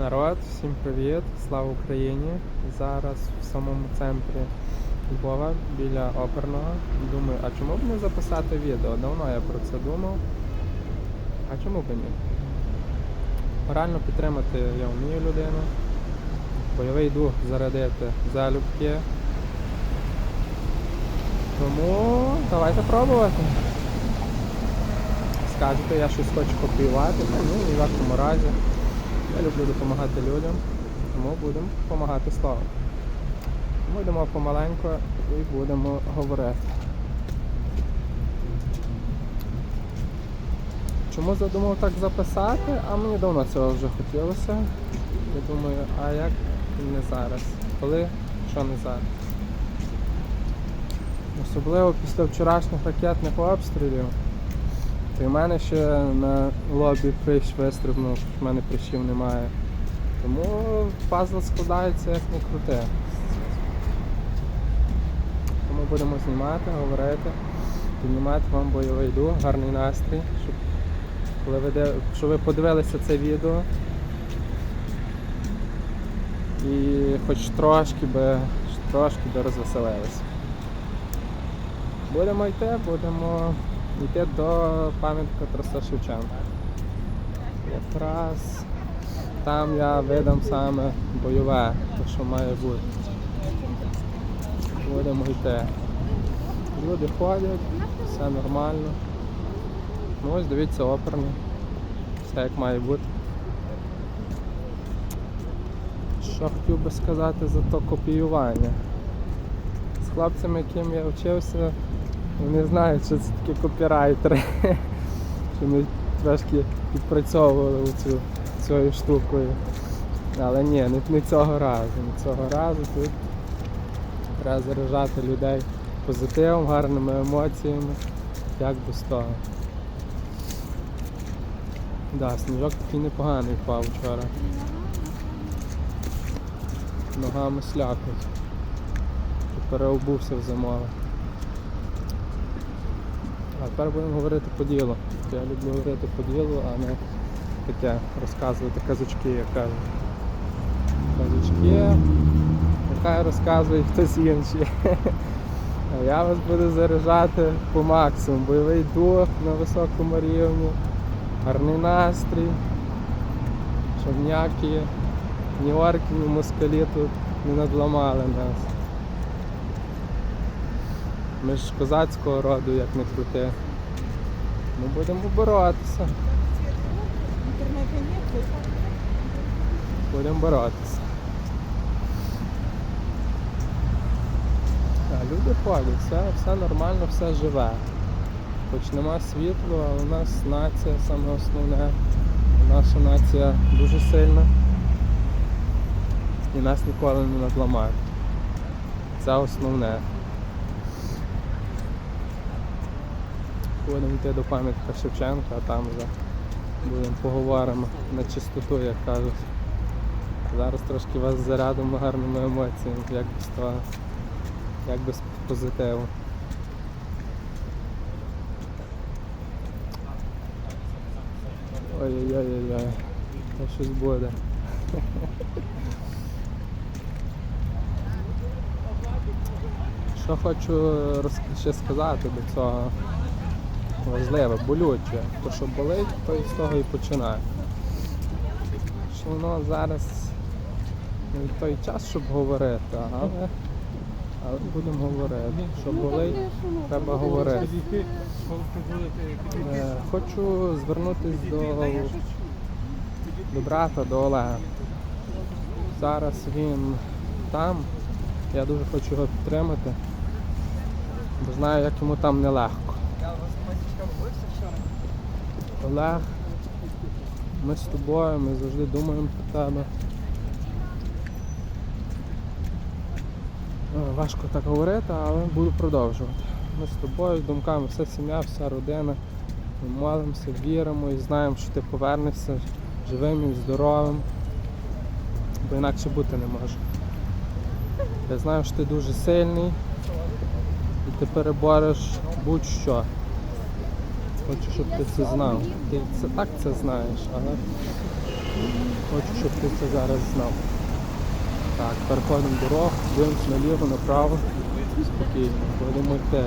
Народ, всім привіт! Слава Україні! Зараз в самому центрі Львова біля оперного. Думаю, а чому б не записати відео? Давно я про це думав. А чому б ні? Морально підтримати я вмію людину. Бойовий дух зарядити залюбки. Тому давайте пробувати. Скажете, я щось хочу копіювати, ні, ні в якому разі. Я люблю допомагати людям, тому будемо допомагати словом. Ми йдемо помаленьку і будемо говорити. Чому задумав так записати? А мені давно цього вже хотілося. Я думаю, а як не зараз? Коли, що не зараз? Особливо після вчорашніх ракетних обстрілів. І в мене ще на лобі прищ вистрибнув, в мене прищів немає. Тому пазл складається як не крути. Тому будемо знімати, говорити, піднімати вам бойовий дух, гарний настрій, щоб коли ви, щоб ви подивилися це відео і хоч трошки би, трошки би розвеселилися. Будемо йти, будемо йти до пам'ятника Тараса Шевченка. Якраз там я видам саме бойове, те, що має бути. Будемо йти. Люди ходять, все нормально. Ну ось дивіться оперний. Все як має бути. Що хотів би сказати за то копіювання? З хлопцями, яким я вчився, вони знають, що це такі копірайтери. Що ми трошки підпрацьовували цю цією штукою. Але ні, не, не цього разу. Не цього разу тут треба заряджати людей позитивом, гарними емоціями. Як без того. Да, сніжок такий непоганий впав вчора. Ногами слякоть. Переобувся в зимове. А тепер будемо говорити по ділу. Я люблю говорити по ділу, а не таке розказувати казочки, як кажуть. Казочки, нехай розказує хтось інший. А я вас буду заряджати по максимуму. Бойовий дух на високому рівні, гарний настрій, щоб ніякі ні орки, ні москалі тут не надламали нас. Ми ж козацького роду, як не крути. Ми будемо боротися. Будемо боротися. А, люди ходять, все, все нормально, все живе. Хоч нема світла, але у нас нація саме основне. Наша нація дуже сильна. І нас ніколи не надламають. Це основне. Будемо йти до пам'ятника Шевченка, а там вже будемо поговоримо на чистоту, як кажуть. Зараз трошки вас зарядимо гарними емоціями, як без того, як без позитиву. Ой-ой-ой-ой-ой, то щось буде. Що хочу ще сказати до цього важливе, болюче. То, що болить, то і з того і починає. Що воно зараз не той час, щоб говорити, але, але будемо говорити. Що болить, треба говорити. Е, Хочу звернутися до, до брата, до Олега. Зараз він там. Я дуже хочу його підтримати, бо знаю, як йому там нелегко. Олег, ми з тобою, ми завжди думаємо про тебе. Е, Важко так говорити, але буду продовжувати. Ми з тобою, з думками, вся сім'я, вся родина. Ми молимося, віримо і знаємо, що ти повернешся живим і здоровим, бо інакше бути не може. Я знаю, що ти дуже сильний і ти перебореш будь-що. Хочу, щоб ти це знав. Ти це так це знаєш, але Хочу, щоб ти це зараз знав. Так, переходимо дорогу, дивимося наліво, направо. Спокійно, будемо йти.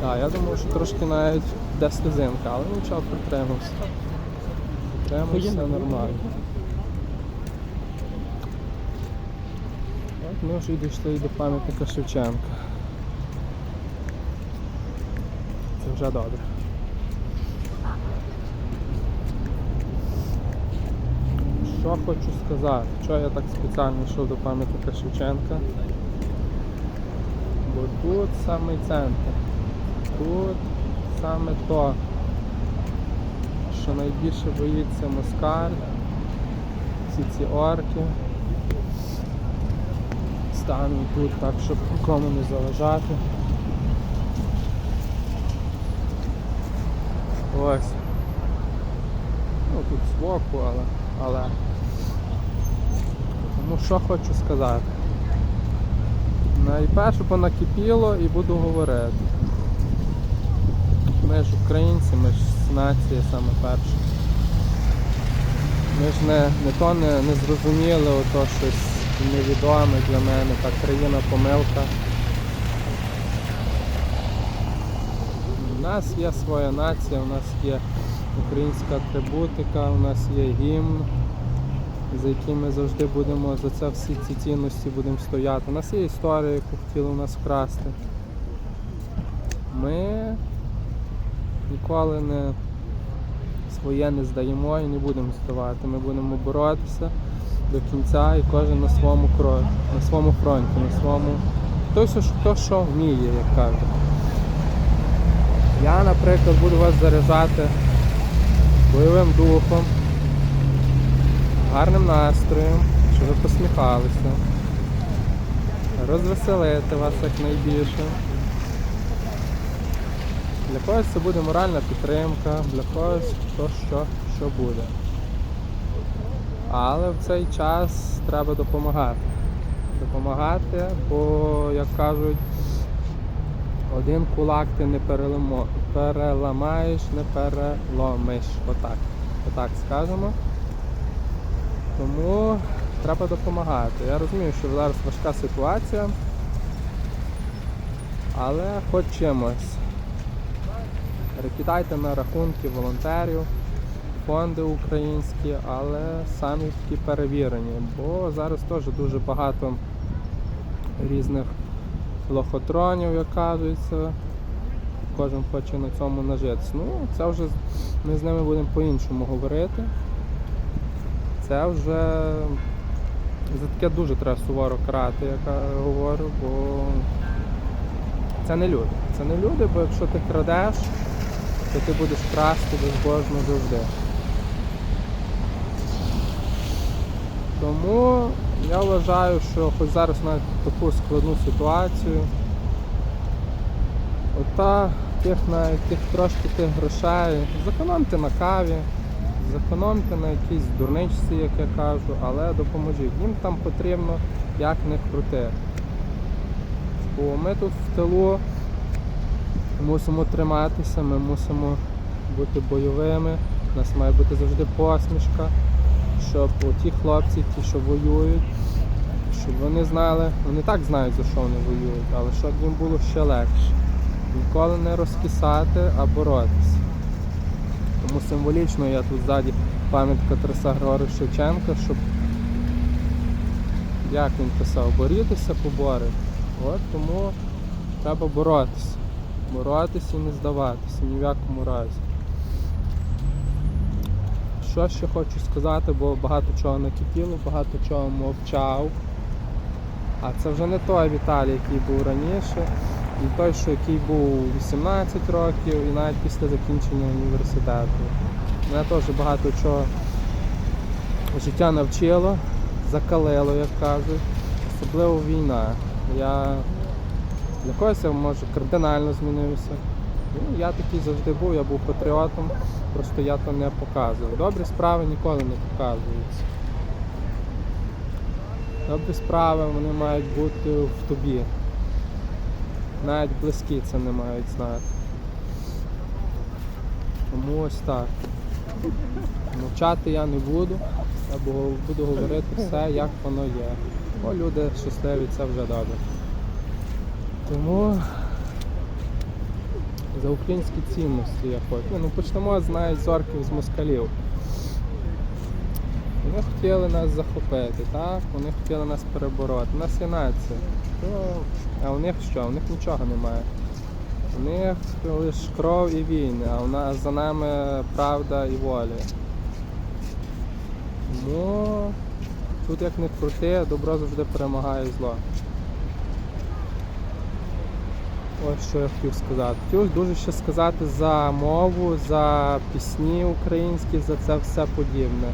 Так, я думаю, що трошки навіть де сльозинка, але нічого притримався. Притримався нормально. Ми вже дійшли до пам'ятника Шевченка. Це вже добре. Що хочу сказати? Чого я так спеціально йшов до пам'ятника Шевченка? Бо тут самий центр. Тут саме то, що найбільше боїться москаль, всі ці орки. Стану тут так, щоб нікому не заважати. Ось. Ну тут збоку, але. але. Тому що хочу сказати. Найперше понакипіло і буду говорити. Ми ж українці, ми ж нація саме перша. Ми ж не, не то не, не зрозуміли ото щось невідоме для мене, та країна помилка. У нас є своя нація, у нас є українська атрибутика, у нас є гімн, за яким ми завжди будемо, за це всі ці цінності будемо стояти. У нас є історія, яку хотіли у нас вкрасти. Ми ніколи не своє не здаємо і не будемо здавати. Ми будемо боротися до кінця і кожен на своєму кро... на своєму фронті, на своєму. Хтось хто що вміє, як кажуть. Я, наприклад, буду вас заряджати бойовим духом, гарним настроєм, щоб ви посміхалися, розвеселити вас якнайбільше. Для когось це буде моральна підтримка, для когось то що, що буде. Але в цей час треба допомагати. Допомагати, бо, як кажуть, один кулак ти не перелимо, переламаєш, не переломиш. Отак. Отак скажемо. Тому треба допомагати. Я розумію, що зараз важка ситуація, але хоч чимось. Перекидайте на рахунки волонтерів, фонди українські, але самі такі перевірені, бо зараз теж дуже багато різних лохотронів, як кажуться. Кожен хоче на цьому нажитися. Ну, це вже ми з ними будемо по-іншому говорити. Це вже за таке дуже треба суворо карати, як я говорю, бо це не люди. Це не люди, бо якщо ти крадеш, то ти будеш красти безбожно завжди. Тому я вважаю, що хоч зараз навіть таку складну ситуацію, ота тих навіть тих трошки тих грошей, зекономте на каві, зекономте на якійсь дурничці, як я кажу, але допоможіть. Їм там потрібно як не крути. Бо ми тут в тилу мусимо триматися, ми мусимо бути бойовими, у нас має бути завжди посмішка, щоб ті хлопці, ті, що воюють, щоб вони знали, вони так знають, за що вони воюють, але щоб їм було ще легше. Ніколи не розкисати, а боротися. Тому символічно я тут ззаді пам'ятка Тараса Григоровича Шевченка, щоб як він писав, борітися, поборити. От тому треба боротися. Боротися і не здаватися ні в якому разі. Що ще хочу сказати, бо багато чого накипіло, багато чого мовчав. А це вже не той Віталій, який був раніше, і той, що який був 18 років, і навіть після закінчення університету. Мене теж багато чого життя навчило, закалило, як кажуть, особливо війна. Я для когось я може кардинально змінився. Ну, я такий завжди був, я був патріотом, просто я то не показував. Добрі справи ніколи не показуються. Добрі справи вони мають бути в тобі. Навіть близькі це не мають знати. Тому ось так. Мовчати я не буду, або буду говорити все, як воно є. Бо люди щасливі, це вже добре. Тому за українські цінності я хочу. Ну, почнемо з навіть з орків з москалів. Вони хотіли нас захопити, так? Вони хотіли нас перебороти. У нас є нація. Ну, а у них що? У них нічого немає. У них лише кров і війни, а у нас за нами правда і воля. Тому тут як не крути, добро завжди перемагає зло. Ось що я хотів сказати. Хотів дуже ще сказати за мову, за пісні українські, за це все подібне.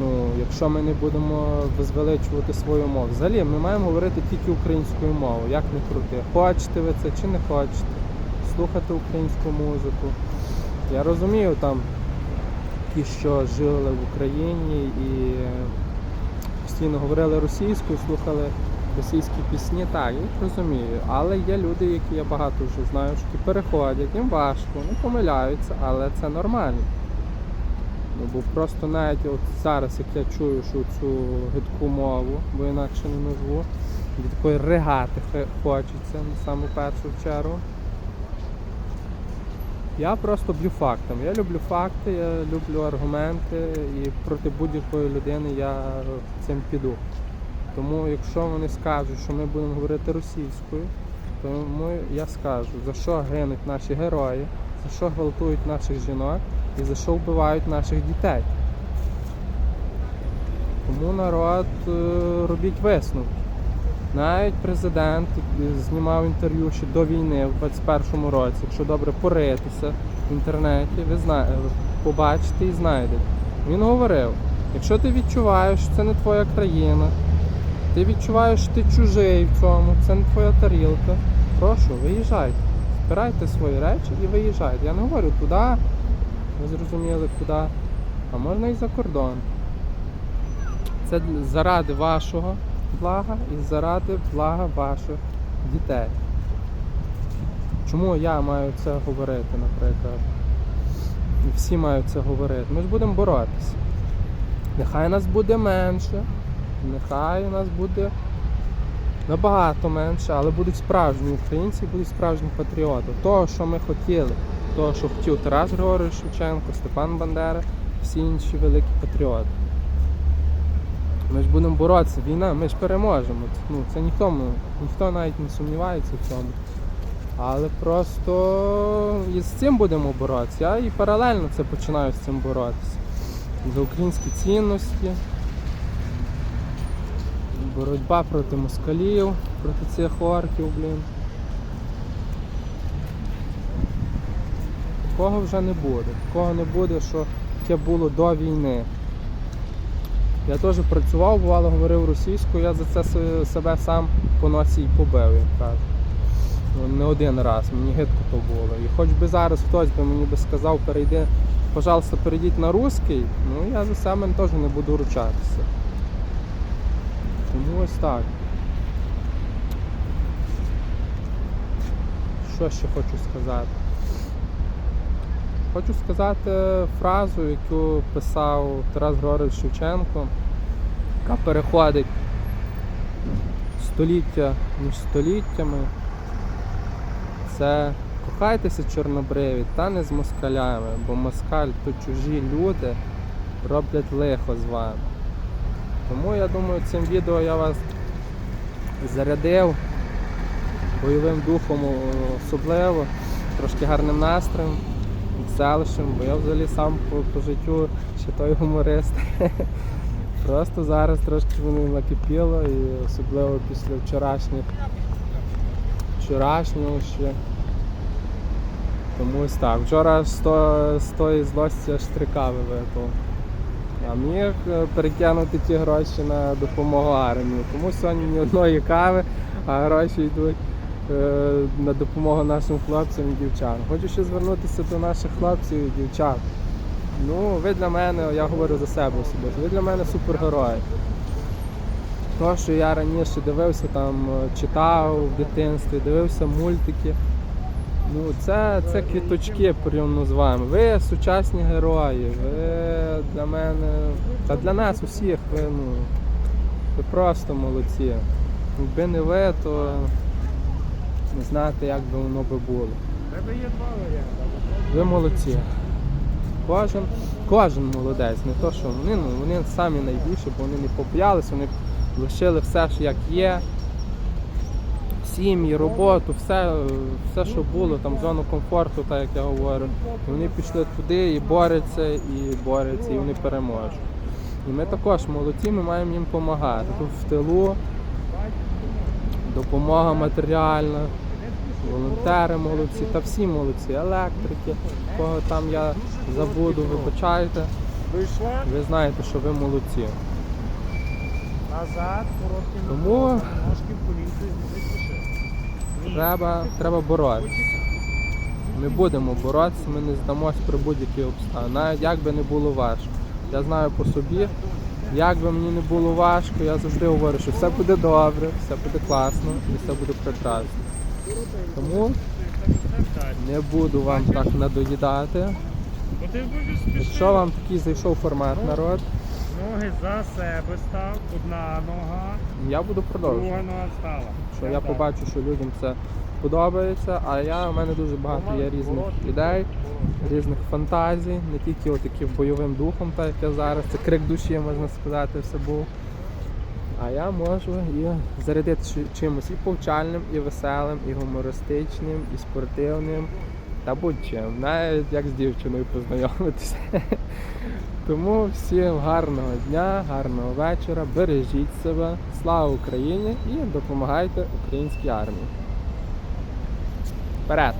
Ну, якщо ми не будемо возвеличувати свою мову. Взагалі ми маємо говорити тільки українською мовою, як не крути. Хочете ви це чи не хочете. Слухати українську музику. Я розумію там ті, що жили в Україні і постійно говорили російською, слухали російські пісні, так, я їх розумію. Але є люди, які я багато вже знаю, що переходять, їм важко, вони помиляються, але це нормально. Ну, бо просто навіть от зараз, як я чую, що цю гидку мову, бо інакше не назву, від такої ригати хочеться на саму першу чергу. Я просто б'ю фактом. Я люблю факти, я люблю аргументи і проти будь-якої людини я цим піду. Тому якщо вони скажуть, що ми будемо говорити російською, то ми, я скажу, за що гинуть наші герої, за що гвалтують наших жінок і за що вбивають наших дітей. Тому народ е, робіть висновки. Навіть президент е, знімав інтерв'ю ще до війни в 21-му році. Якщо добре поритися в інтернеті, ви знаєте, побачите і знайдете. Він говорив: якщо ти відчуваєш, що це не твоя країна, ти відчуваєш, що ти чужий в цьому, це не твоя тарілка, прошу, виїжджайте. Збирайте свої речі і виїжджайте. Я не говорю туди, ви зрозуміли куди, а можна і за кордон. Це заради вашого блага і заради блага ваших дітей. Чому я маю це говорити, наприклад? І всі мають це говорити. Ми ж будемо боротися. Нехай нас буде менше, нехай у нас буде набагато менше, але будуть справжні українці, будуть справжні патріоти. Того, що ми хотіли, того, що хотів Тарас Григорович Шевченко, Степан Бандера, всі інші великі патріоти. Ми ж будемо боротися, війна, ми ж переможемо. Ну, це ніхто, ніхто навіть не сумнівається в цьому. Але просто і з цим будемо боротися. Я і паралельно це починаю з цим боротися. За українські цінності, боротьба проти москалів, проти цих орків, блін. Такого вже не буде. Такого не буде, що таке було до війни. Я теж працював, бувало, говорив російською, я за це себе сам по носі й побив, як кажуть. Ну, Не один раз, мені гидко то було. І хоч би зараз хтось би мені би сказав, перейди, пожалуйста, перейдіть на русський, ну я за себе теж не буду ручатися. Тому ось так. Що ще хочу сказати? Хочу сказати фразу, яку писав Тарас Григорович Шевченко, яка переходить століття між століттями. Це кохайтеся чорнобриві та не з москалями, бо москаль то чужі люди роблять лихо з вами. Тому я думаю, цим відео я вас зарядив бойовим духом особливо, трошки гарним настроєм, веселішим, бо я взагалі сам по, по життю ще той гуморист. Просто зараз трошки воно накипіло і особливо після вчорашніх вчорашнього ще. Тому ось так. Вчора з тої злості аж три кави випив. А міг е, перекинути ті гроші на допомогу армії. Тому сьогодні ні одної кави, а гроші йдуть е, на допомогу нашим хлопцям і дівчатам. Хочу ще звернутися до наших хлопців і дівчат. Ну, ви для мене, я говорю за себе особисто, ви для мене супергерої. То, що я раніше дивився, там, е, читав в дитинстві, дивився мультики. Ну, це, це квіточки порівняно з вами. Ви сучасні герої. Ви для мене. Та для нас усіх ви, ну, ви просто молодці. Якби не ви, то не знаєте, як би воно би було. Ви молодці. Кожен, кожен молодець, не то, що вони, ну, вони самі найбільші, бо вони не побоялися, вони лишили все, що як є. Сім'ї, роботу, все, все, що було, там зону комфорту, так як я говорю. І вони пішли туди і борються, і борються, і вони переможуть. І ми також молодці, ми маємо їм допомагати. Тут в тилу допомога матеріальна, волонтери молодці, та всі молодці, електрики, кого там я забуду, вибачайте. Ви знаєте, що ви молодці. Тому- ножки в колінці, не спіши. Треба, треба боротися. Ми будемо боротися, ми не здамось при будь-якій обставині. Навіть як би не було важко. Я знаю по собі, як би мені не було важко, я завжди говорю, що все буде добре, все буде класно і все буде прекрасно. Тому не буду вам так надоїдати. Якщо вам такий зайшов формат народ, Ноги за себе став, одна нога, я буду продовжувати. друга нога стала. Що я побачу, що людям це подобається, а я у мене дуже багато є різних ідей, різних фантазій, не тільки отаким бойовим духом, так як я зараз, це крик душі, можна сказати, все був. А я можу і зарядити чимось і повчальним, і веселим, і гумористичним, і спортивним, та будь-чим, навіть як з дівчиною познайомитися. Тому всім гарного дня, гарного вечора, бережіть себе, слава Україні і допомагайте українській армії. Вперед!